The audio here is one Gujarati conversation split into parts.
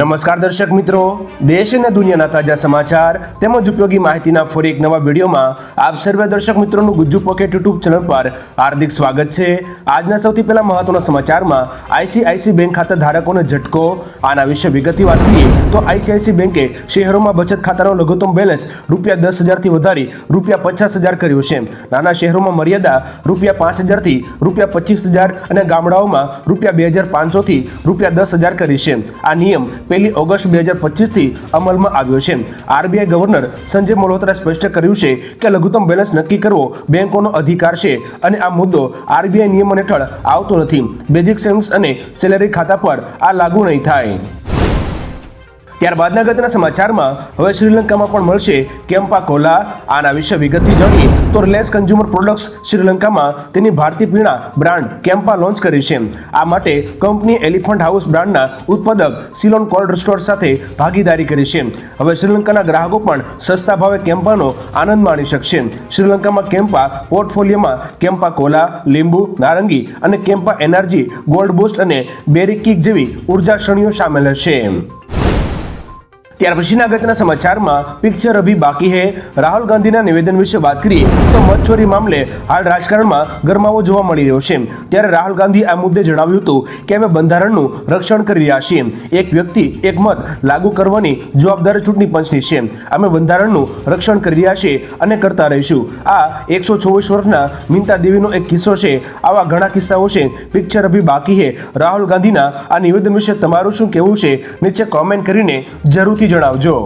નમસ્કાર દર્શક મિત્રો. દેશ અને દુનિયાના તાજા સમાચાર તેમજ ઉપયોગી માહિતીના ફરી એક નવા વિડીયોમાં આપ સર્વે દર્શક મિત્રોનું ગુજ્જુ પોકેટ યુટ્યુબ ચેનલ પર હાર્દિક સ્વાગત છે. આજના સૌથી પહેલા મહત્વના સમાચારમાં આઈસીઆઈસી બેંક ખાતા ધારકોને ઝટકો. આના વિશે વિગતથી વાત કરીએ તો આઈસીઆઈસી બેંકે શહેરોમાં બચત ખાતાનો લઘુત્તમ બેલેન્સ રૂપિયા દસ હજારથી વધારી રૂપિયા પચાસ હજાર કર્યો છે. નાના શહેરોમાં મર્યાદા રૂપિયા પાંચ હજારથી રૂપિયા પચીસ હજાર અને ગામડાઓમાં રૂપિયા બે હજાર પાંચસોથી રૂપિયા દસ હજાર કરી છે. આ નિયમ પહેલી ઓગસ્ટ બે હજાર પચીસથી અમલમાં આવ્યો છે. આરબીઆઈ ગવર્નર સંજય મલ્હોત્રાએ સ્પષ્ટ કર્યું છે કે લઘુત્તમ બેલેન્સ નક્કી કરવો બેંકોનો અધિકાર છે અને આ મુદ્દો આરબીઆઈ નિયમન હેઠળ આવતો નથી. બેઝિક સેવિંગ્સ અને સેલેરી ખાતા પર આ લાગુ નહીં થાય. ત્યારબાદના અગત્યના સમાચારમાં હવે શ્રીલંકામાં પણ મળશે કેમ્પા કોલા. આના વિશે વિગતથી જાણીએ તો રિલાયન્સ કન્ઝ્યુમર પ્રોડક્ટ્સ શ્રીલંકામાં તેની ભારતીય પીણા બ્રાન્ડ કેમ્પા લોન્ચ કરી છે. આ માટે કંપની એલિફન્ટ હાઉસ બ્રાન્ડના ઉત્પાદક સિલોન કોલ્ડ સ્ટોર સાથે ભાગીદારી કરી છે. હવે શ્રીલંકાના ગ્રાહકો પણ સસ્તા ભાવે કેમ્પાનો આનંદ માણી શકશે. શ્રીલંકામાં કેમ્પા પોર્ટફોલિયોમાં કેમ્પા કોલા, લીંબુ, નારંગી અને કેમ્પા એનર્જી, ગોલ્ડ બૂસ્ટ અને બેરી કિક જેવી ઊર્જા શ્રેણીઓ સામેલ છે. ત્યાર પછીના અગત્યના સમાચારમાં પિક્ચર અભી બાકી હે. રાહુલ ગાંધીના નિવેદન વિશે વાત કરીએ તો મતચોરી મામલે હાલ રાજકારણમાં ગરમાવો જોવા મળી રહ્યો છે. ત્યારે રાહુલ ગાંધી આ મુદ્દે જણાવ્યું હતું કે અમે બંધારણનું રક્ષણ કરી રહ્યા છીએ. એક વ્યક્તિ, એક મત લાગુ કરવાની જવાબદારી ચૂંટણી પંચની છે. અમે બંધારણનું રક્ષણ કરી રહ્યા છીએ અને કરતા રહીશું. આ એકસો ચોવીસ વર્ષના મિંતા દેવીનો એક કિસ્સો છે. આવા ઘણા કિસ્સાઓ છે. પિક્ચર અભી બાકી હે. રાહુલ ગાંધીના આ નિવેદન વિશે તમારું શું કહેવું છે? નીચે કોમેન્ટ કરીને જરૂરથી જણાવજો.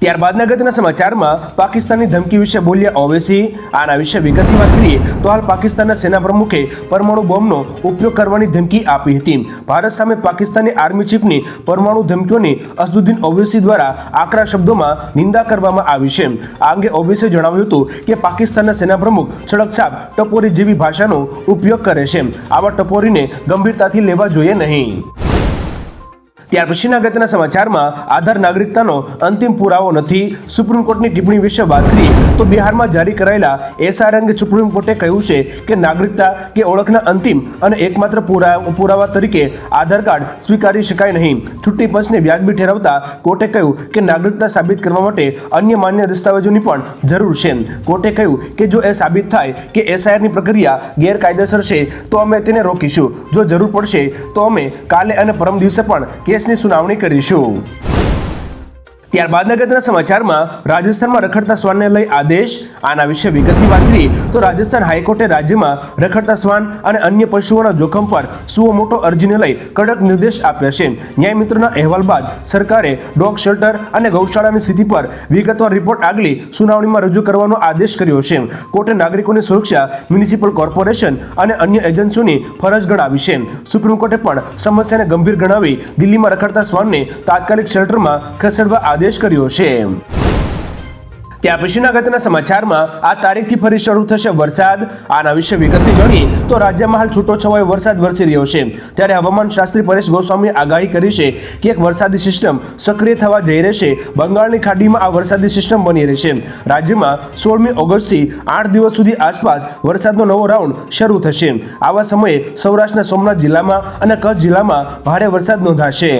ત્યારબાદના અગત્યના સમાચારમાં પાકિસ્તાનની ધમકી વિશે બોલ્યા ઓવેસી. આના વિશે વિગતથી વાત કરીએ તો હાલ પાકિસ્તાનના સેના પ્રમુખે પરમાણુ બોમ્બનો ઉપયોગ કરવાની ધમકી આપી હતી. ભારત સામે પાકિસ્તાની આર્મી ચીફની પરમાણુ ધમકીઓની અસદુદ્દીન ઓવેસી દ્વારા આકરા શબ્દોમાં નિંદા કરવામાં આવી છે. આ અંગે ઓવેસીએ જણાવ્યું હતું કે પાકિસ્તાનના સેના પ્રમુખ સડકછાપ ટપોરી જેવી ભાષાનો ઉપયોગ કરે છે. આવા ટપોરીને ગંભીરતાથી લેવા જોઈએ નહીં. ત્યાર પછીના અગત્યના સમાચારમાં આધાર નાગરિકતાનો અંતિમ પુરાવો નથી. સુપ્રીમ કોર્ટની ટિપ્પણી વિશે વાત કરી, તો બિહારમાં જારી કરાયેલા એસઆર અંગે સુપ્રીમ કોર્ટે કહ્યું છે કે નાગરિકતા કે ઓળખના અંતિમ અને એકમાત્ર પુરાવા તરીકે આધાર કાર્ડ સ્વીકારી શકાય નહીં. ચૂંટણી પંચને વ્યાજબી ઠેરવતા કોર્ટે કહ્યું કે નાગરિકતા સાબિત કરવા માટે અન્ય માન્ય દસ્તાવેજોની પણ જરૂર છે. કોર્ટે કહ્યું કે જો એ સાબિત થાય કે એસઆઈઆરની પ્રક્રિયા ગેરકાયદેસર છે, તો અમે તેને રોકીશું. જો જરૂર પડશે, તો અમે કાલે અને પરમ દિવસે પણ કેસની સુનાવણી કરીશું. ત્યારબાદ અગત્યના સમાચારમાં રાજસ્થાનમાં રખડતા શ્વાનને લઈ આદેશ. આના વિશે વિગતથી વાત કરીએ તો રાજસ્થાન હાઈકોર્ટે રાજ્યમાં રખડતા શ્વાન અને અન્ય પશુઓના જોખમ પર સુઓ મોટો અરજીને લઈ કડક નિર્દેશ આપ્યા છે. ન્યાયમિત્રના અહેવાલ બાદ સરકારે ડોગ શેલ્ટર અને ગૌશાળાની સ્થિતિ પર વિગતવાર રિપોર્ટ આગલી સુનાવણીમાં રજૂ કરવાનો આદેશ કર્યો છે. કોર્ટે નાગરિકોની સુરક્ષા, મ્યુનિસિપલ કોર્પોરેશન અને અન્ય એજન્સીઓની ફરજ ગણાવી છે. સુપ્રીમ કોર્ટે પણ સમસ્યાને ગંભીર ગણાવી દિલ્હીમાં રખડતા શ્વાનને તાત્કાલિક શેલ્ટરમાં ખસેડવા આદેશ કર્યો છે. ત્યાર પછીના અગત્યના સમાચારમાં આ તારીખથી ફરી શરૂ થશે વરસાદ. આના વિશે વિગતથી જાણીએ તો રાજ્યમાં હાલ છૂટો છવાયો વરસાદ વરસી રહ્યો છે. ત્યારે હવામાન શાસ્ત્રી પરેશ ગોસ્વામીએ આગાહી કરી છે કે એક વરસાદી સિસ્ટમ સક્રિય થવા જઈ રહેશે બંગાળની ખાડીમાં આ વરસાદી સિસ્ટમ બની રહેશે રાજ્યમાં સોળમી ઓગસ્ટથી આઠ દિવસ સુધી આસપાસ વરસાદનો નવો રાઉન્ડ શરૂ થશે. આવા સમયે સૌરાષ્ટ્રના સોમનાથ જિલ્લામાં અને કચ્છ જિલ્લામાં ભારે વરસાદ નોંધાશે.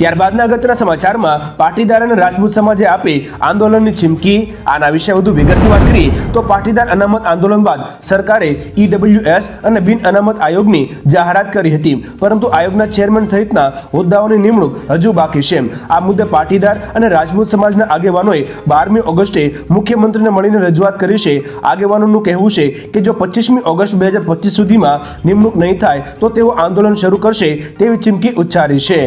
ત્યારબાદના અગત્યના સમાચારમાં પાટીદાર અને રાજપૂત સમાજે આપી આંદોલનની ચીમકી. આના વિશે વધુ વિગતથી વાત કરી તો પાટીદાર અનામત આંદોલન બાદ સરકારે ઈડબ્લ્યુએસ અને બિન અનામત આયોગની જાહેરાત કરી હતી. પરંતુ આયોગના ચેરમેન સહિતના હોદ્દાઓની નિમણૂક હજુ બાકી છે. આ મુદ્દે પાટીદાર અને રાજપૂત સમાજના આગેવાનોએ બારમી ઓગસ્ટે મુખ્યમંત્રીને મળીને રજૂઆત કરી છે. આગેવાનોનું કહેવું છે કે જો પચીસમી ઓગસ્ટ બે હજાર પચીસ સુધીમાં નિમણૂક નહીં થાય તો તેઓ આંદોલન શરૂ કરશે તેવી ચીમકી ઉચ્ચારી છે.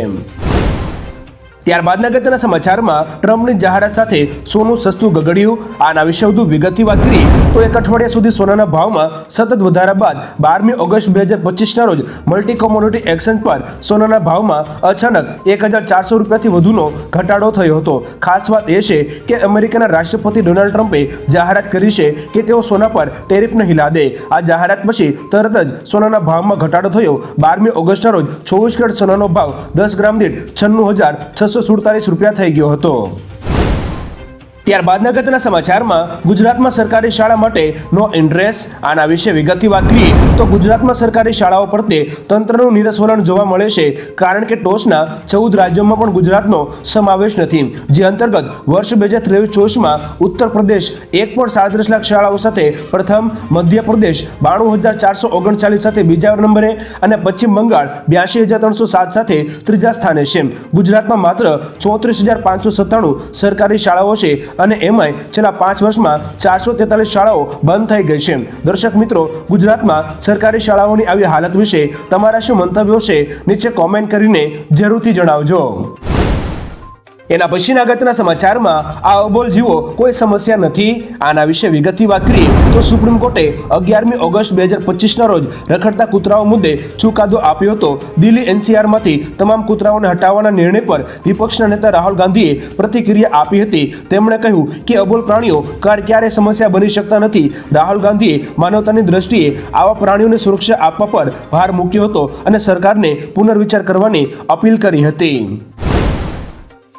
ત્યારબાદના અગત્યના સમાચારમાં ટ્રમ્પની જાહેરાત સાથે સોનું સસ્તું ગગડ્યું. આના વિશે વધુ વિગતથી વાત કરી તો એક અઠવાડિયા સુધી સોનાના ભાવમાં સતત વધારા બાદ બારમી ઓગસ્ટ બે હજાર પચીસના રોજ મલ્ટી કોમોડિટી એક્સચેન્જ પર સોનાના ભાવમાં અચાનક એક હજાર ચારસો રૂપિયાથી વધુનો ઘટાડો થયો હતો. ખાસ વાત એ છે કે અમેરિકાના રાષ્ટ્રપતિ ડોનાલ્ડ ટ્રમ્પે જાહેરાત કરી છે કે તેઓ સોના પર ટેરિફ નહીં લાદે. આ જાહેરાત પછી તરત જ સોનાના ભાવમાં ઘટાડો થયો. બારમી ઓગસ્ટના રોજ ચોવીસ કેરેટ સોનાનો ભાવ દસ ગ્રામ દીઠ છન્નું હજાર છસો રૂપિયા થઈ ગયો હતો. ત્યારબાદના ગતના સમાચારમાં ગુજરાતમાં સરકારી શાળા માટે નો ઇન્ટરેસ્ટ આના વિશે વિગતથી વાત કરીએ તો ગુજરાતમાં સરકારી શાળાઓ પ્રત્યે તંત્રનું નિરસવલણ જોવા મળે છે, કારણ કે ટોચના ચૌદ રાજ્યોમાં પણ ગુજરાતનો સમાવેશ નથી. જે અંતર્ગત વર્ષ બે હજાર ત્રેવીસ ચોવીસમાં ઉત્તર પ્રદેશ એક પણ સાડત્રીસ લાખ શાળાઓ સાથે પ્રથમ મધ્યપ્રદેશ બાણું હજાર ચારસો ઓગણચાલીસ સાથે બીજા નંબરે અને પશ્ચિમ બંગાળ બ્યાસી હજાર ત્રણસો સાત સાથે ત્રીજા સ્થાને છે. ગુજરાતમાં માત્ર ચોત્રીસ હજાર પાંચસો સત્તાણું સરકારી શાળાઓ છે. અને એમાંય છેલ્લા પાંચ વર્ષમાં ચારસો તેતાલીસ શાળાઓ બંધ થઈ ગઈ છે. દર્શક મિત્રો, ગુજરાતમાં સરકારી શાળાઓની આવી હાલત વિશે તમારા શું મંતવ્યો છે? નીચે કોમેન્ટ કરીને જરૂરથી જણાવજો. એના પછીના ગતના સમાચારમાં આ અબોલ જીવો કોઈ સમસ્યા નથી. આના વિશે વિગતથી વાત કરીએ તો સુપ્રીમ કોર્ટે અગિયારમી ઓગસ્ટ બે હજાર પચીસના રોજ રખડતા કૂતરાઓ મુદ્દે ચુકાદો આપ્યો હતો. દિલ્હી એનસીઆરમાંથી તમામ કૂતરાઓને હટાવવાના નિર્ણય પર વિપક્ષના નેતા રાહુલ ગાંધીએ પ્રતિક્રિયા આપી હતી. તેમણે કહ્યું કે અબોલ પ્રાણીઓ ક્યારે સમસ્યા બની શકતા નથી. રાહુલ ગાંધીએ માનવતાની દ્રષ્ટિએ આવા પ્રાણીઓને સુરક્ષા આપવા પર ભાર મૂક્યો હતો અને સરકારને પુનર્વિચાર કરવાની અપીલ કરી હતી.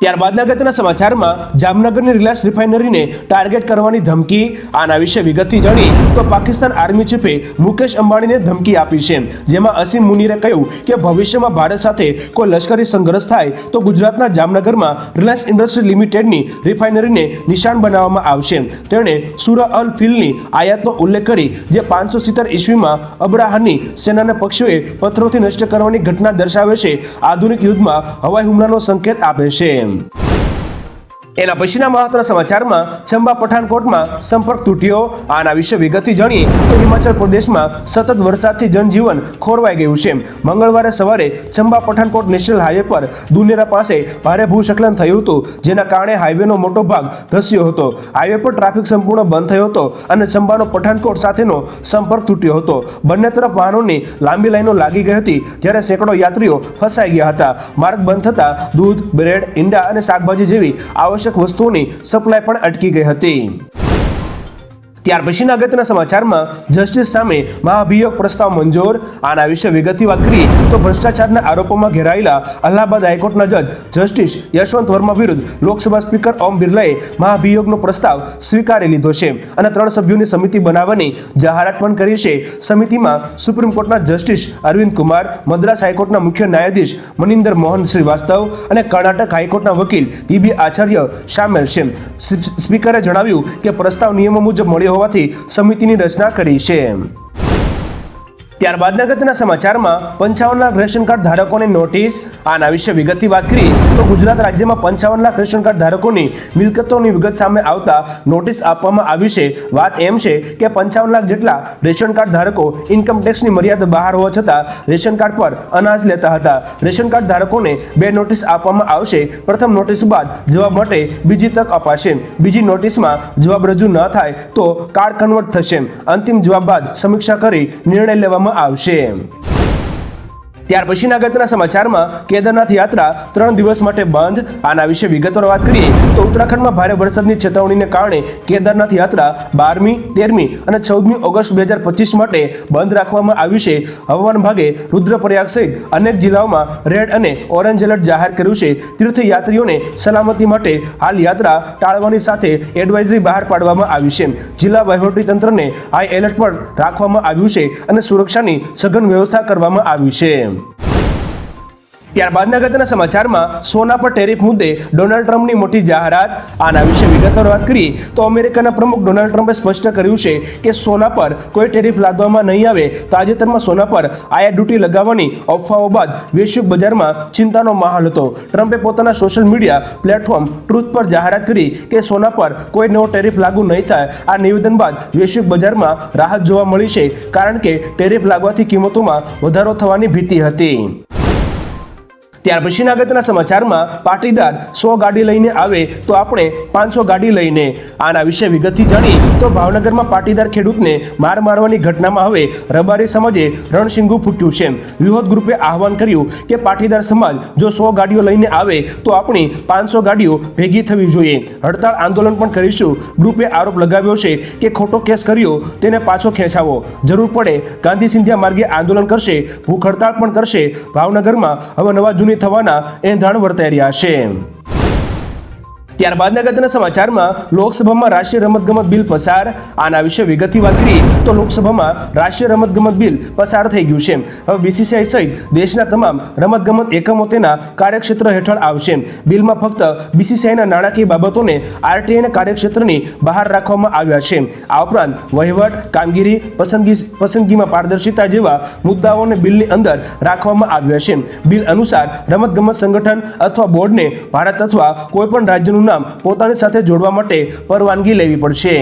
ત્યારબાદના અગત્યના સમાચારમાં જામનગરની રિલાયન્સ રિફાઇનરીને ટાર્ગેટ કરવાની ધમકી. આના વિશે વિગતથી જાણી તો પાકિસ્તાન આર્મી ચીફે મુકેશ અંબાણીને ધમકી આપી છે. જેમાં અસીમ મુનીરે કહ્યું કે ભવિષ્યમાં ભારત સાથે કોઈ લશ્કરી સંઘર્ષ થાય તો ગુજરાતના જામનગરમાં રિલાયન્સ ઇન્ડસ્ટ્રી લિમિટેડની રિફાઇનરીને નિશાન બનાવવામાં આવશે. તેણે સુરા અલ ફિલની આયાતનો ઉલ્લેખ કરી, જે પાંચસો સિત્તેર ઈસવીમાં અબ્રાહની સેનાના પક્ષીઓએ પથ્થરોથી નષ્ટ કરવાની ઘટના દર્શાવે છે. આધુનિક યુદ્ધમાં હવાઈ હુમલાનો સંકેત આપે છે. game. એના પછીના મહત્વના સમાચારમાં ચંબા પઠાણકોટમાં સંપર્ક તૂટ્યો. આના વિશે વિગતથી જાણીએ તો હિમાચલ પ્રદેશમાં સતત વરસાદથી જનજીવન ખોરવાઈ ગયું છે. મંગળવારે સવારે ચંબા પઠાણકોટ નેશનલ હાઈવે પર દુનેરા પાસે ભારે ભૂસ્ખલન થયું હતું, જેના કારણે હાઈવેનો મોટો ભાગ ધસ્યો હતો. હાઈવે પર ટ્રાફિક સંપૂર્ણ બંધ થયો હતો અને ચંબાનો પઠાણકોટ સાથેનો સંપર્ક તૂટ્યો હતો. બંને તરફ વાહનોની લાંબી લાઈનો લાગી ગઈ હતી, જ્યારે સેંકડો યાત્રીઓ ફસાઈ ગયા હતા. માર્ગ બંધ થતા દૂધ, બ્રેડ, ઈંડા અને શાકભાજી જેવી આવશ્યક વસ્તુઓની સપ્લાય પણ અટકી ગઈ હતી. ત્યાર પછીના અગત્યના સમાચારમાં જસ્ટિસ સામે મહાભિયોગ પ્રસ્તાવ મંજૂર. આના વિશે વિગતથી વાત કરીએ તો ભ્રષ્ટાચારના આરોપોમાં ઘેરાયેલા અલ્હાબાદ હાઈકોર્ટના જજ જસ્ટિસ યશવંત વર્મા વિરુદ્ધ લોકસભા સ્પીકર ઓમ બિરલાએ મહાભિયોગનો પ્રસ્તાવ સ્વીકારી લીધો છે અને ત્રણ સભ્યોની સમિતિ બનાવવાની જાહેરાત પણ કરી છે. સમિતિમાં સુપ્રીમ કોર્ટના જસ્ટિસ અરવિંદ કુમાર, મદ્રાસ હાઈકોર્ટના મુખ્ય ન્યાયાધીશ મનિંદર મોહન શ્રીવાસ્તવ અને કર્ણાટક હાઈકોર્ટના વકીલ પીબી આચાર્ય સામેલ છે. સ્પીકરે જણાવ્યું કે પ્રસ્તાવ નિયમો મુજબ મળ્યો હોવાથી સમિતિની રચના કરી છે. ત્યારબાદના અગત્યના સમાચારમાં પંચાવન લાખ રેશન કાર્ડ ધારકોને નોટિસ. આના વિશે વિગતથી વાત કરી તો ગુજરાત રાજ્યમાં પંચાવન લાખ રેશન કાર્ડ ધારકોની મિલકતોની વિગત સામે આવતા નોટિસ આપવામાં આવી છે. વાત એમ છે કે પંચાવન લાખ જેટલા રેશન કાર્ડ ધારકો ઇન્કમ ટેક્સની મર્યાદા બહાર હોવા છતાં રેશન કાર્ડ પર અનાજ લેતા હતા. રેશન કાર્ડ ધારકોને બે નોટિસ આપવામાં આવશે. પ્રથમ નોટિસ બાદ જવાબ માટે બીજી તક અપાશે. બીજી નોટિસમાં જવાબ રજૂ ન થાય તો કાર્ડ કન્વર્ટ થશે. અંતિમ જવાબ બાદ સમીક્ષા કરી નિર્ણય લેવામાં આવશે ત્યાર પછીના અગત્યના સમાચારમાં કેદારનાથ યાત્રા ત્રણ દિવસ માટે બંધ. આના વિશે વિગતવાર વાત કરીએ તો ઉત્તરાખંડમાં ભારે વરસાદની ચેતવણીને કારણે કેદારનાથ યાત્રા બારમી, તેરમી અને ચૌદમી ઓગસ્ટ બે હજાર પચીસ માટે બંધ રાખવામાં આવી છે. હવામાન વિભાગે રુદ્રપ્રયાગ સહિત અનેક જિલ્લાઓમાં રેડ અને ઓરેન્જ એલર્ટ જાહેર કર્યું છે. તીર્થયાત્રીઓને સલામતી માટે હાલ યાત્રા ટાળવાની સાથે એડવાઇઝરી બહાર પાડવામાં આવી છે. જિલ્લા વહીવટીતંત્રને હાઈ એલર્ટ પર રાખવામાં આવ્યું છે અને સુરક્ષાની સઘન વ્યવસ્થા કરવામાં આવી છે. Valeu! ત્યારબાદના અગત્યના સમાચારમાં સોના પર ટેરિફ મુદ્દે ડોનાલ્ડ ટ્રમ્પની મોટી જાહેરાત. આના વિશે વિગતવાર વાત કરીએ તો અમેરિકાના પ્રમુખ ડોનાલ્ડ ટ્રમ્પે સ્પષ્ટ કર્યું છે કે સોના પર કોઈ ટેરિફ લાદવામાં નહીં આવે. તાજેતરમાં સોના પર આયાત ડ્યુટી લગાવવાની અફવાઓ બાદ વૈશ્વિક બજારમાં ચિંતાનો માહોલ હતો. ટ્રમ્પે પોતાના સોશિયલ મીડિયા પ્લેટફોર્મ ટ્રુથ પર જાહેરાત કરી કે સોના પર કોઈ નવો ટેરિફ લાગુ નહીં થાય. આ નિવેદન બાદ વૈશ્વિક બજારમાં રાહત જોવા મળી છે, કારણ કે ટેરિફ લાગવાથી કિંમતોમાં વધારો થવાની ભીતિ હતી. ત્યાર પછીના અગત્યના સમાચારમાં પાટીદાર સો ગાડી લઈને આવે તો આપણે પાંચસો ગાડી લઈને આના વિશે વિગતથી જાણી તો ભાવનગરમાં પાટીદાર ખેડૂતને માર મારવાની ઘટનામાં હવે રબારી સમાજે રણશીંગુ ફૂટ્યું છે. વિહોદ ગ્રુપે આહવાન કર્યું કે પાટીદાર સમાજ જો સો ગાડીઓ લઈને આવે તો આપણી પાંચસો ગાડીઓ ભેગી થવી જોઈએ. હડતાળ આંદોલન પણ કરીશું. ગ્રુપે આરોપ લગાવ્યો છે કે ખોટો કેસ કર્યો, તેને પાછો ખેંચાવો. જરૂર પડે ગાંધી સિંધિયા માર્ગે આંદોલન કરશે. ભૂખ હડતાળ પણ કરશે. ભાવનગરમાં હવે નવા જૂની થવાના એંધાણ વર્તાઈ રહ્યા છે. ત્યારબાદ અગત્યના સમાચારમાં લોકસભામાં રાષ્ટ્રીય રમતગમત બિલ પસાર. આના વિશે વિગતથી વાત કરીએ તો લોકસભામાં રાષ્ટ્રીય રમતગમત બિલ પસાર થઈ ગયું છે. હવે બીસીસીઆઈ સહિત દેશના તમામ રમતગમત એકમો તેના કાર્યક્ષેત્ર હેઠળ આવશે. બિલમાં ફક્ત બીસીસીઆઈના નાણાકીય બાબતોને આરટીઆઈના કાર્યક્ષેત્રની બહાર રાખવામાં આવ્યા છે. આ ઉપરાંત વહીવટ, કામગીરી, પસંદગી, પસંદગીમાં પારદર્શિતા જેવા મુદ્દાઓને બિલની અંદર રાખવામાં આવ્યા છે. બિલ અનુસાર રમતગમત સંગઠન અથવા બોર્ડને ભારત અથવા કોઈપણ રાજ્યનું નામ પોતાની સાથે જોડવા માટે પરવાનગી લેવી પડશે.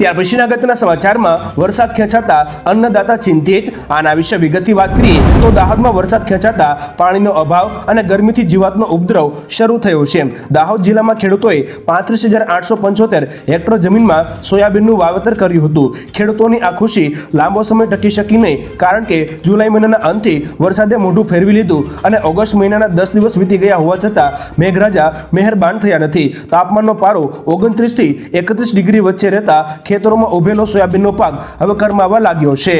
ત્યાર પછી અગત્યના સમાચારમાં વરસાદ ખેંચાતા અન્નદાતા ચિંતિત. આના વિશે વિગતથી વાત કરીએ તો દાહોદમાં વરસાદ ખેંચાતા પાણીનો અભાવ અને ગરમીથી જીવાતનો ઉપદ્રવ શરૂ થયો છે. દાહોદ જિલ્લામાં ખેડૂતોએ પાંત્રીસ હજાર આઠસો પંચોતેર હેક્ટર જમીનમાં સોયાબીનનું વાવેતર કર્યું હતું. ખેડૂતોની આ ખુશી લાંબો સમય ટકી શકી નહીં, કારણ કે જુલાઈ મહિનાના અંતથી વરસાદે મોઢું ફેરવી લીધું અને ઓગસ્ટ મહિનાના દસ દિવસ વીતી ગયા હોવા છતાં મેઘરાજા મહેરબાન થયા નથી. તાપમાનનો પારો ઓગણત્રીસથી એકત્રીસ ડિગ્રી વચ્ચે રહેતા ખેતરોમાં ઉભેલો સોયાબીનનો પાક હવે કરમાવા લાગ્યો છે.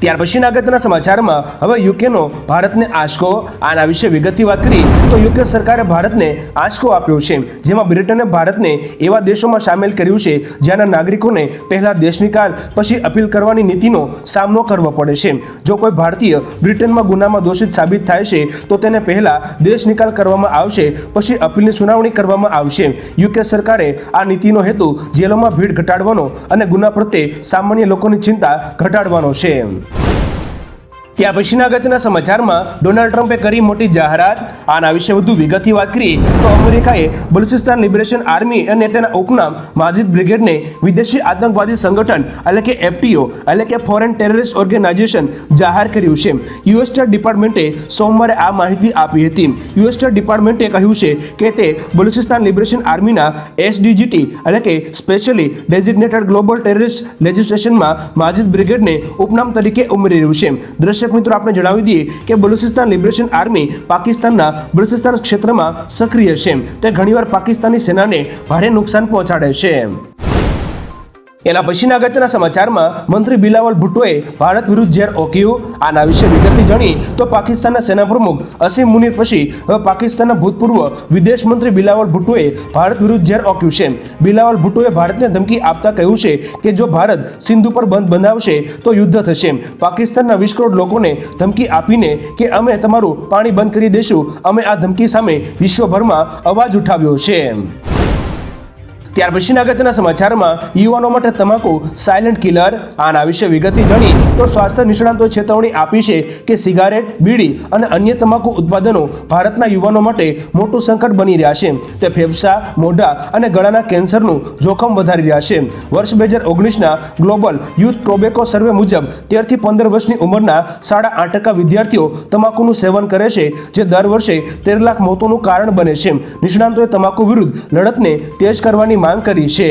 ત્યાર પછીના અગત્યના સમાચારમાં હવે યુકેનો ભારતને આંચકો, આના વિશે વિગતથી વાત કરી તો યુકે સરકારે ભારતને આંચકો આપ્યો છે, જેમાં બ્રિટને ભારતને એવા દેશોમાં સામેલ કર્યું છે, જ્યાંના નાગરિકોને પહેલા દેશ નિકાલ પછી અપીલ કરવાની નીતિનો સામનો કરવો પડે છે. જો કોઈ ભારતીય બ્રિટનમાં ગુનામાં દોષિત સાબિત થાય છે, તો તેને પહેલા દેશ નિકાલ કરવામાં આવશે, પછી અપીલની સુનાવણી કરવામાં આવશે. યુકે સરકારે આ નીતિનો હેતુ જેલોમાં ભીડ ઘટાડવાનો અને ગુના પ્રત્યે સામાન્ય લોકોની ચિંતા ઘટાડવાનો છે. ત્યાર પછીના અગત્યના સમાચારમાં ડોનાલ્ડ ટ્રમ્પે કરી મોટી જાહેરાત. આના વિશે વધુ વિગતથી વાત કરીએ તો અમેરિકાએ બલુચિસ્તાન લિબરેશન આર્મી અને તેના ઉપનામ માજિદ બ્રિગેડને વિદેશી આતંકવાદી સંગઠન, એટલે કે એફટીઓ, એટલે કે ફોરેન ટેરરિસ્ટ ઓર્ગેનાઇઝેશન, જાહેર કર્યું છે. યુએસ સ્ટેટ ડિપાર્ટમેન્ટે સોમવારે આ માહિતી આપી હતી. યુએસ સ્ટેટ ડિપાર્ટમેન્ટે કહ્યું છે કે તે બલુચિસ્તાન લિબરેશન આર્મીના એસડીજીટી, એટલે કે સ્પેશિયલી ડેઝિગ્નેટેડ ગ્લોબલ ટેરરિસ્ટ લેજિસ્ટ્રેશનમાં માજિદ બ્રિગેડને ઉપનામ તરીકે ઉમેરી રહ્યું છે. દર્શક મિત્રો, આપણે જણાવી દઈએ કે બલુચિસ્તાન લિબરેશન આર્મી પાકિસ્તાનના બલુચિસ્તાન ક્ષેત્રમાં સક્રિય છે. તે ઘણીવાર પાકિસ્તાની સેનાને ભારે નુકસાન પહોંચાડે છે. એના પછીના અગત્યના સમાચારમાં મંત્રી બિલાવલ ભુટ્ટોએ ભારત વિરુદ્ધ ઝેર ઓક્યું આના વિશે વિગતથી જાણી તો પાકિસ્તાનના સેના પ્રમુખ અસીમ મુનીર પછી હવે પાકિસ્તાનના ભૂતપૂર્વ વિદેશ મંત્રી બિલાવલ ભુટ્ટોએ ભારત વિરુદ્ધ ઝેર ઓક્યું છે. બિલાવલ ભુટ્ટોએ ભારતને ધમકી આપતા કહ્યું છે કે જો ભારત સિંધુ પર બંધ બંધાવશે તો યુદ્ધ થશે. પાકિસ્તાનના વીસ કરોડ લોકોને ધમકી આપીને કે અમે તમારું પાણી બંધ કરી દઈશું અમે આ ધમકી સામે વિશ્વભરમાં અવાજ ઉઠાવ્યો છે. ત્યાર પછીના અગત્યના સમાચારમાં યુવાનો માટે તમાકુ સાયલન્ટ કિલર આના વિશે વિગતે જાણી તો સ્વાસ્થ્ય નિષ્ણાંતોએ ચેતવણી આપી છે કે સિગારેટ, બીડી અને અન્ય તમાકુ ઉત્પાદનો ભારતના યુવાનો માટે મોટું સંકટ બની રહ્યા છે. તે ફેફસા, મોઢા અને ગળાના કેન્સરનું જોખમ વધારી રહ્યા છે. વર્ષ બે હજાર ઓગણીસના ગ્લોબલ યુથ ટોબેકો સર્વે મુજબ તેરથી પંદર વર્ષની ઉંમરના સાડા આઠ ટકા વિદ્યાર્થીઓ તમાકુનું સેવન કરે છે, જે દર વર્ષે તેર લાખ મોતોનું કારણ બને છે. નિષ્ણાંતોએ તમાકુ વિરુદ્ધ લડતને તેજ કરવાની માંગ કરી છે.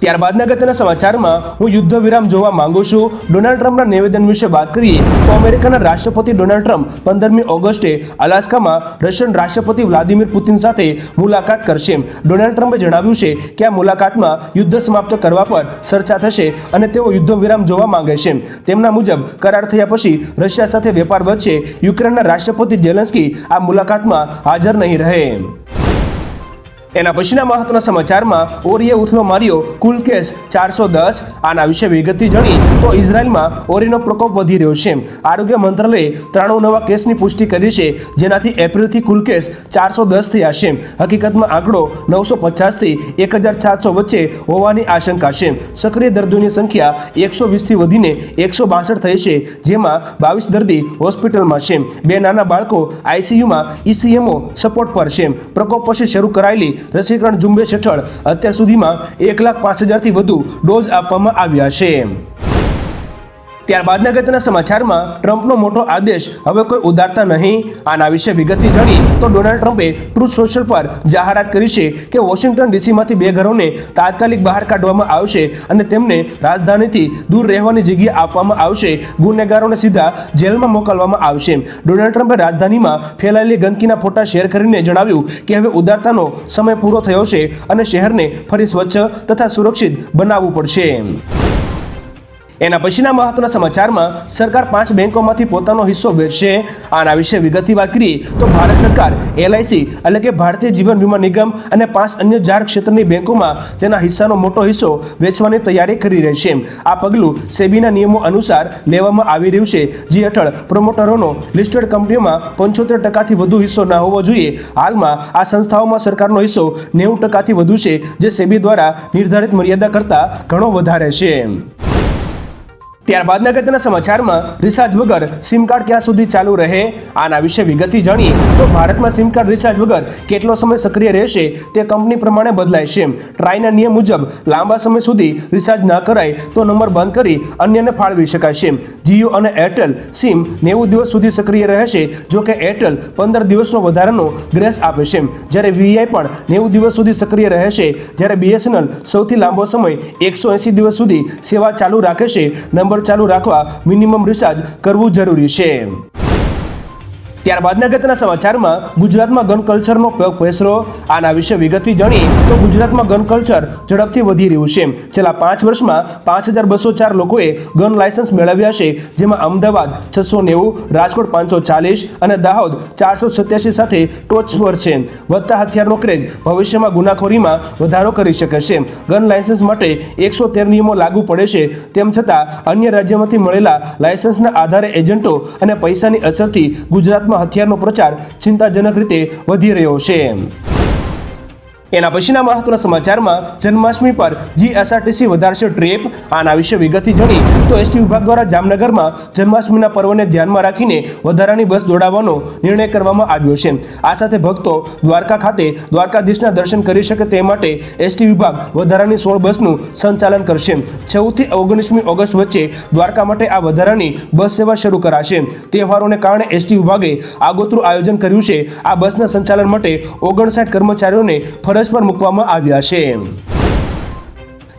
ત્યારબાદના અગત્યના સમાચારમાં હું યુદ્ધ વિરામ જોવા માંગુ છું. ડોનાલ્ડ ટ્રમ્પના નિવેદન વિશે વાત કરીએ તો અમેરિકાના રાષ્ટ્રપતિ ડોનાલ્ડ ટ્રમ્પ પંદરમી ઓગસ્ટે અલાસ્કામાં રશિયન રાષ્ટ્રપતિ વ્લાદિમીર પુતિન સાથે મુલાકાત કરશે. ડોનાલ્ડ ટ્રમ્પે જણાવ્યું છે કે આ મુલાકાતમાં યુદ્ધ સમાપ્ત કરવા પર ચર્ચા થશે અને તેઓ યુદ્ધ વિરામ જોવા માંગે છે. તેમના મુજબ કરાર થયા પછી રશિયા સાથે વેપાર વધશે. યુક્રેનના રાષ્ટ્રપતિ જેલેન્સ્કી આ મુલાકાતમાં હાજર નહીં રહે. એના પછીના મહત્વના સમાચારમાં ઓરીએ ઉથલો માર્યો કુલ કેસ ચારસો દસ. આના વિશે વિગતથી જાણી તો ઇઝરાયલમાં ઓરીનો પ્રકોપ વધી રહ્યો છે. આરોગ્ય મંત્રાલયે ત્રાણું નવા કેસની પુષ્ટિ કરી છે, જેનાથી એપ્રિલથી કુલ કેસ ચારસો દસ થયા છે. હકીકતમાં આંકડો નવસો પચાસથી એક હજાર સાતસો વચ્ચે હોવાની આશંકા છે. સક્રિય દર્દીઓની સંખ્યા એકસો વીસથી વધીને એકસો બાસઠ થઈ છે, જેમાં બાવીસ દર્દી હોસ્પિટલમાં છે. બે નાના બાળકો આઈસીયુમાં ઈસીએમઓ સપોર્ટ પર છે. પ્રકોપ પછી શરૂ કરાયેલી રસીકરણ ઝુંબેશ હેઠળ અત્યાર સુધીમાં એક લાખ પાંચ હજારથી વધુ ડોઝ આપવામાં આવ્યા છે. ત્યારબાદના અગત્યના સમાચારમાં ટ્રમ્પનો મોટો આદેશ હવે કોઈ ઉદારતા નહીં. આના વિશે વિગતથી જાણી તો ડોનાલ્ડ ટ્રમ્પે ટ્રુથ સોશિયલ પર જાહેરાત કરી છે કે વોશિંગ્ટન ડીસીમાંથી બે ઘરોને તાત્કાલિક બહાર કાઢવામાં આવશે અને તેમને રાજધાનીથી દૂર રહેવાની જગ્યા આપવામાં આવશે. ગુનેગારોને સીધા જેલમાં મોકલવામાં આવશે. ડોનાલ્ડ ટ્રમ્પે રાજધાનીમાં ફેલાયેલી ગંદકીના ફોટા શેર કરીને જણાવ્યું કે હવે ઉદારતાનો સમય પૂરો થયો છે અને શહેરને ફરી સ્વચ્છ તથા સુરક્ષિત બનાવવું પડશે. એના પછીના મહત્વના સમાચારમાં સરકાર પાંચ બેંકોમાંથી પોતાનો હિસ્સો વેચશે. આના વિશે વિગતથી વાત કરીએ તો ભારત સરકાર, એલઆઈસી એટલે કે ભારતીય જીવન વીમા નિગમ અને પાંચ અન્ય જાહેર ક્ષેત્રની બેંકોમાં તેના હિસ્સાનો મોટો હિસ્સો વેચવાની તૈયારી કરી રહી છે. આ પગલું સેબીના નિયમો અનુસાર લેવામાં આવી રહ્યું છે, જે હેઠળ પ્રમોટરોનો લિસ્ટેડ કંપનીઓમાં પંચોતેર ટકાથી વધુ હિસ્સો ના હોવો જોઈએ. હાલમાં આ સંસ્થાઓમાં સરકારનો હિસ્સો નેવું ટકાથી વધુ છે, જે સેબી દ્વારા નિર્ધારિત મર્યાદા કરતાં ઘણો વધારે છે. ત્યારબાદના અગત્યના સમાચારમાં રિચાર્જ વગર સિમ કાર્ડ ક્યાં સુધી ચાલુ રહે, આના વિશે વિગતથી જાણીએ તો ભારતમાં સિમ કાર્ડ રિચાર્જ વગર કેટલો સમય સક્રિય રહેશે તે કંપની પ્રમાણે બદલાય છે. ટ્રાયના નિયમ મુજબ, લાંબા સમય સુધી રિચાર્જ ન કરાય તો નંબર બંધ કરી અન્યને ફાળવી શકાય છે. જીઓ અને એરટેલ સિમ નેવું દિવસ સુધી સક્રિય રહેશે, જો કે એરટેલ પંદર દિવસનો વધારાનો ગ્રેસ આપે છે. જ્યારે વીઆઈ પણ નેવું દિવસ સુધી સક્રિય રહેશે, જ્યારે બીએસએનએલ સૌથી લાંબો સમય એકસો એંસી દિવસ સુધી સેવા ચાલુ રાખે છે. નંબર ચાલુ રાખવા મિનિમમ રિચાર્જ કરવું જરૂરી છે. ત્યારબાદના અગત્યના સમાચારમાં ગુજરાતમાં ગન કલ્ચરનો પેસરો આના વિશે વિગતથી જાણીએ તો ગુજરાતમાં ગન કલ્ચર ઝડપથી વધી રહ્યું છે. છેલ્લા પાંચ વર્ષમાં પાંચ હજાર બસો ચાર લોકોએ ગન લાયસન્સ મેળવ્યા છે, જેમાં અમદાવાદ છસો નેવું, રાજકોટ પાંચસો ચાલીસ અને દાહોદ ચારસો સત્યાસી સાથે ટોચ પર છે. વધતા હથિયારનો ક્રેઝ ભવિષ્યમાં ગુનાખોરીમાં વધારો કરી શકે છે. ગન લાયસન્સ માટે એકસો તેર નિયમો લાગુ પડે છે. તેમ છતાં અન્ય રાજ્યમાંથી મળેલા લાયસન્સના આધારે એજન્ટો અને પૈસાની અસરથી ગુજરાતમાં હથિયારનો પ્રચાર ચિંતાજનક રીતે વધી રહ્યો છે. એના પછીના મહત્વના સમાચારમાં જન્માષ્ટમી પર જીએસઆરટીસી વધારશે ટ્રેપ. આના વિશે વિગતથી જણી તો એસટી વિભાગ દ્વારા જામનગરમાં જન્માષ્ટમીના પર્વને ધ્યાનમાં રાખીને વધારાની બસ દોડાવવાનો નિર્ણય કરવામાં આવ્યો છે. આ સાથે ભક્તો દ્વારકા ખાતે દ્વારકાધીશના દર્શન કરી શકે તે માટે એસટી વિભાગ વધારાની સોળ બસનું સંચાલન કરશે. ચૌદથી ઓગણીસમી ઓગસ્ટ વચ્ચે દ્વારકા માટે આ વધારાની બસ સેવા શરૂ કરાશે. તહેવારોને કારણે એસટી વિભાગે આગોતરું આયોજન કર્યું છે. આ બસના સંચાલન માટે ઓગણસાઠ કર્મચારીઓને ફરજ પર મૂકવામાં આવ્યા છે.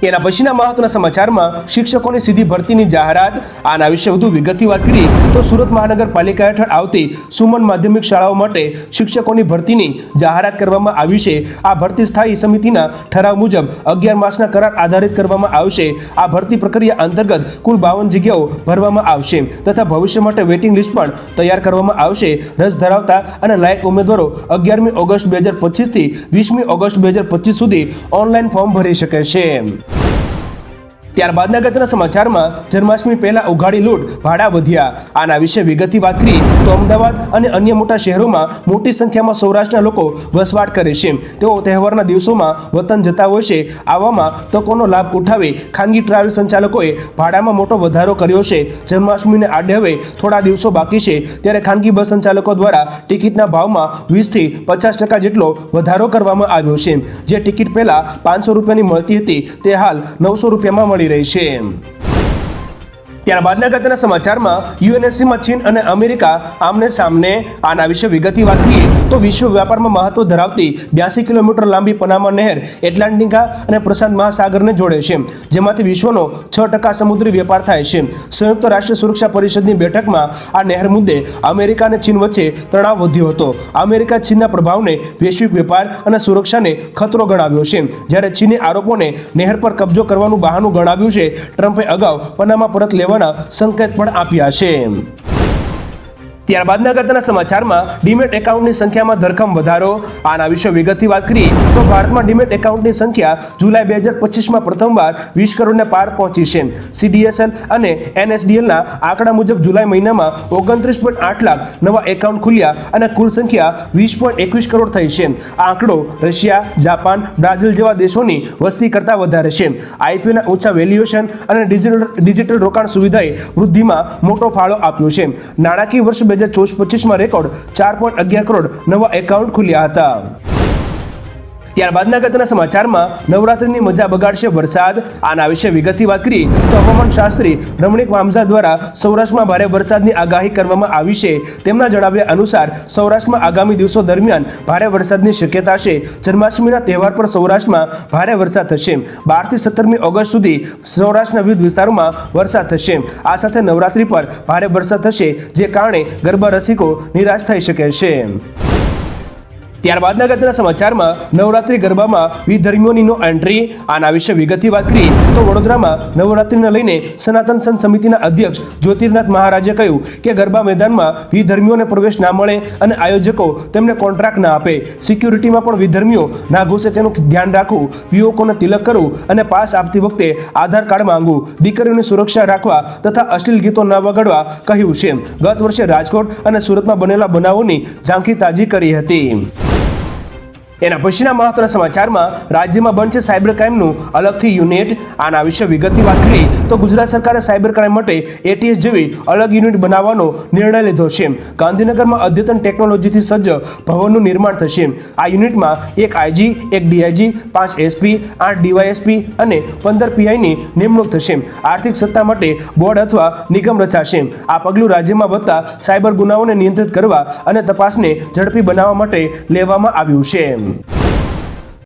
એના પછીના મહત્વના સમાચારમાં શિક્ષકોની સીધી ભરતીની જાહેરાત. આના વિશે વધુ વિગતથી વાત કરીએ તો સુરત મહાનગરપાલિકા હેઠળ આવતી સુમન માધ્યમિક શાળાઓ માટે શિક્ષકોની ભરતીની જાહેરાત કરવામાં આવી છે. આ ભરતી સ્થાયી સમિતિના ઠરાવ મુજબ અગિયાર માસના કરાર આધારિત કરવામાં આવશે. આ ભરતી પ્રક્રિયા અંતર્ગત કુલ બાવન જગ્યાઓ ભરવામાં આવશે તથા ભવિષ્ય માટે વેઇટિંગ લિસ્ટ પણ તૈયાર કરવામાં આવશે. રસ ધરાવતા અને લાયક ઉમેદવારો અગિયારમી ઓગસ્ટ બે હજાર પચીસથી વીસમી ઓગસ્ટ બે હજાર પચીસ સુધી ઓનલાઈન ફોર્મ ભરી શકે છે. ત્યારબાદના અગત્યના સમાચારમાં જન્માષ્ટમી પહેલા ઉઘાડી લૂંટ, ભાડા વધ્યા. આના વિશે વિગતથી વાત કરી તો અમદાવાદ અને અન્ય મોટા શહેરોમાં મોટી સંખ્યામાં સૌરાષ્ટ્રના લોકો વસવાટ કરે છે. તેઓ તહેવારના દિવસોમાં વતન જતા હોય છે. આવામાં તકોનો લાભ ઉઠાવી. ખાનગી ટ્રાવેલ સંચાલકોએ ભાડામાં મોટો વધારો કર્યો છે. જન્માષ્ટમીને આડે હવે થોડા દિવસો બાકી છે. ત્યારે ખાનગી બસ સંચાલકો દ્વારા ટિકિટના ભાવમાં વીસથી પચાસ ટકા જેટલો વધારો કરવામાં આવ્યો છે. જે ટિકિટ પહેલાં પાંચસો રૂપિયાની મળતી હતી, તે હાલ નવસો રૂપિયામાં મળી રહી છે ત્યારબાદના અગત્યના સમાચારમાં યુએનએસસીમાં ચીન અને અમેરિકા આમને સામને આના વિશે વિગતની વાત કરીએ, તો વિશ્વ વ્યાપારમાં મહત્વ ધરાવતી બ્યાસી કિલોમીટર લાંબી પનામા નહેર એટલાન્ટિકા અને પ્રશાંત મહાસાગરને જોડે છે, જેમાંથી વિશ્વનો છ ટકા સમુદ્રી વેપાર થાય છે. સંયુક્ત રાષ્ટ્ર સુરક્ષા પરિષદની બેઠકમાં આ નહેર મુદ્દે અમેરિકા અને ચીન વચ્ચે તણાવ વધ્યો હતો. અમેરિકા ચીનના પ્રભાવને વૈશ્વિક વેપાર અને સુરક્ષાને ખતરો ગણાવ્યો છે. જ્યારે ચીને આરોપોને નહેર પર કબજો કરવાનું બહાનું ગણાવ્યું છે, ટ્રમ્પે અગાઉ પનામા પરત લેવાના સંકેત પણ આપ્યા છે. ત્યારબાદના અગત્યના સમાચારમાં ડીમેટ એકાઉન્ટની સંખ્યામાં ધરખમ વધારો. આના વિશે વિગતથી વાત કરીએ, તો ભારતમાં ડીમેટ એકાઉન્ટની સંખ્યા જુલાઈ બે હજાર પચીસમાં પ્રથમવાર વીસ કરોડને પાર પહોંચી છે. સીડીએસએલ અને એનએસડીએલના આંકડા મુજબ જુલાઈ મહિનામાં ઓગણત્રીસ પોઈન્ટ આઠ લાખ નવા એકાઉન્ટ ખુલ્યા અને કુલ સંખ્યા વીસ પોઈન્ટ એકવીસ કરોડ થઈ છે. આ આંકડો રશિયા, જાપાન, બ્રાઝિલ જેવા દેશોની વસ્તી કરતાં વધારે છે. આઈપીઓના ઊંચા વેલ્યુએશન અને ડિજિટલ ડિજિટલ રોકાણ સુવિધાએ વૃદ્ધિમાં મોટો ફાળો આપ્યો છે. નાણાકીય વર્ષ બે હજાર ચોવીસ પચીસમાં રેકોર્ડ ચાર પોઈન્ટ અગિયાર કરોડ નવા એકાઉન્ટ ખુલ્યા હતા. ત્યારબાદના ગતના સમાચારમાં નવરાત્રિની મજા બગાડશે વરસાદ. આના વિશે વિગતથી વાત કરીએ તો હવામાન શાસ્ત્રી રમણીક વામઝા દ્વારા સૌરાષ્ટ્રમાં ભારે વરસાદની આગાહી કરવામાં આવી છે. તેમના જણાવ્યા અનુસાર સૌરાષ્ટ્રમાં આગામી દિવસો દરમિયાન ભારે વરસાદની શક્યતા છે. જન્માષ્ટમીના તહેવાર પર સૌરાષ્ટ્રમાં ભારે વરસાદ થશે. બારથી સત્તરમી ઓગસ્ટ સુધી સૌરાષ્ટ્રના વિવિધ વિસ્તારોમાં વરસાદ થશે. આ સાથે નવરાત્રિ પર ભારે વરસાદ થશે, જે કારણે ગરબા રસિકો નિરાશ થઈ શકે છે. ત્યારબાદ ગતના સમાચારમાં નવરાત્રી ગરબામાં વિધર્મીઓની એન્ટ્રી. આના વિશે વિગતથી વાત કરી તો વડોદરામાં નવરાત્રીને લઈને સનાતન સંત સમિતિના અધ્યક્ષ જ્યોતિર્નાથ મહારાજે કહ્યું કે ગરબા મેદાનમાં વિધર્મીઓને પ્રવેશ ના મળે અને આયોજકો તેમને કોન્ટ્રાક્ટ ના આપે. સિક્યુરિટીમાં પણ વિધર્મીઓ ના ઘૂસે તેનું ધ્યાન રાખવું, યુવકોને તિલક કરવું અને પાસ આપતી વખતે આધાર કાર્ડ માંગવું, દીકરીઓની સુરક્ષા રાખવા તથા અશ્લીલ ગીતો ન વગાડવા કહ્યું છે. ગત વર્ષે રાજકોટ અને સુરતમાં બનેલા બનાવોની ઝાંખી તાજી કરી હતી. એના પછીના મહત્વના સમાચારમાં રાજ્યમાં બનશે સાયબર ક્રાઇમનું અલગથી યુનિટ. આના વિશે વિગતની વાત કરી તો ગુજરાત સરકારે સાયબર ક્રાઇમ માટે એટીએસ જેવી અલગ યુનિટ બનાવવાનો નિર્ણય લીધો છે. ગાંધીનગરમાં અદ્યતન ટેકનોલોજીથી સજ્જ ભવનનું નિર્માણ થશે. આ યુનિટમાં એક આઈજી એક ડીઆઈજી પાંચ એસપી આઠ ડીવાયએસપી અને પંદર પીઆઈની નિમણૂક થશે. આર્થિક સત્તા માટે બોર્ડ અથવા નિગમ રચાશે. આ પગલું રાજ્યમાં વધતા સાયબર ગુનાઓને નિયંત્રિત કરવા અને તપાસને ઝડપી બનાવવા માટે લેવામાં આવ્યું છે. Hmm.